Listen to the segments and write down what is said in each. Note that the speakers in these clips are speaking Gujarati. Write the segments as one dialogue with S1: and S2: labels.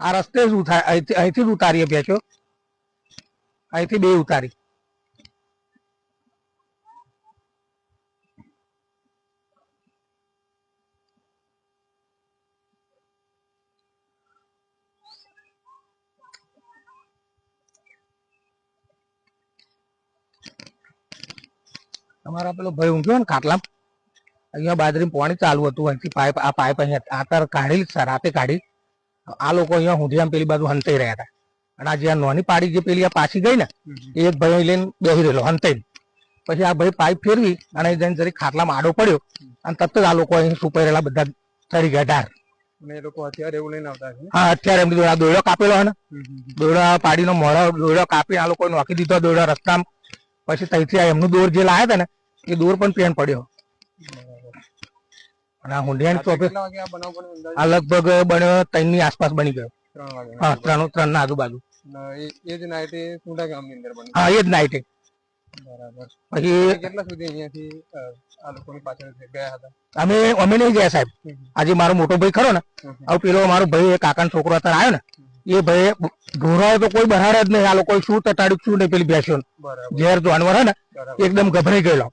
S1: આ રસ્તે જ ઉતાર અહીંથી જ ઉતારીએ ભેંસો. અહીંથી બે ઉતારી. તમારા પેલો ભાઈ ઊંઘ્યો ને ખાટલા અહીંયા બાજરી પાણી ચાલુ હતું. અહીંથી પાઇપ, આ પાઇપ અહીંયા આતર કાઢી રાતે કાઢી. આ લોકો અહીંયા હુંડિયામાં પેલી બાજુ હંતાઈ રહ્યા હતા. અને આ જે આ નોની પાડી જે પેલી આ પાછી ગઈ ને એ એક ભાઈ લઈને બેસી રહેલો હંતાઈ પછી આ ભાઈ પાઇપ ફેરવી અને જઈને જરી ખાટલામાં આડો પડ્યો અને તરત જ આ લોકો અહીં સુપાઈ રહેલા બધા ચડી ગયા ઢાર.
S2: અને એ લોકો અત્યારે એવું લઈને આવતા
S1: હા અત્યારે જોડે આ દોયડો કાપેલો હે ને. દોયડા પાડીનો મોડો દોયડો કાપી આ લોકો નોખી દીધો દોયડો રસ્તામાં. પછી ત્યાંથી આ એમનું દોર જે લાયા હતા ને એ દોર પણ પેન પડ્યો. અને આ હુંડિયાની ચોપે
S2: આ
S1: લગભગ બન્યો ત્રણની આસપાસ બની ગયો. હા ત્રણ ત્રણ ના આજુબાજુ.
S2: એ જ નાઇટે સુંડા ગામની અંદર
S1: હા એ જ નાઈટે
S2: બરાબર.
S1: પછી
S2: કેટલા સુધી અહીંયાથી આ લોકોની પાછળ ગયા હતા?
S1: અમે અમે નહીં ગયા સાહેબ. આજે મારો મોટો ભાઈ ખરો ને હવે પેલો મારો ભાઈ એ કાકાનો છોકરો અત્યારે આવ્યો ને એ ભાઈ ઢોરાએ તો કોઈ બહાર જ નહીં. આ લોકો શું તટાડ્યું શું નહીં પેલી
S2: બરાબર.
S1: ઝેર જાનવર હે ને એકદમ ગભરાઈ ગયેલો.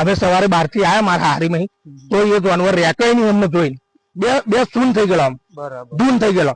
S1: અમે સવારે બહારથી આવ્યા મારા હારીમાં તો એ જાનવર રહેતો નહીં અમને જોઈને. બે બે સૂન થઈ ગયેલો આમ. ધૂન થઈ ગયેલો.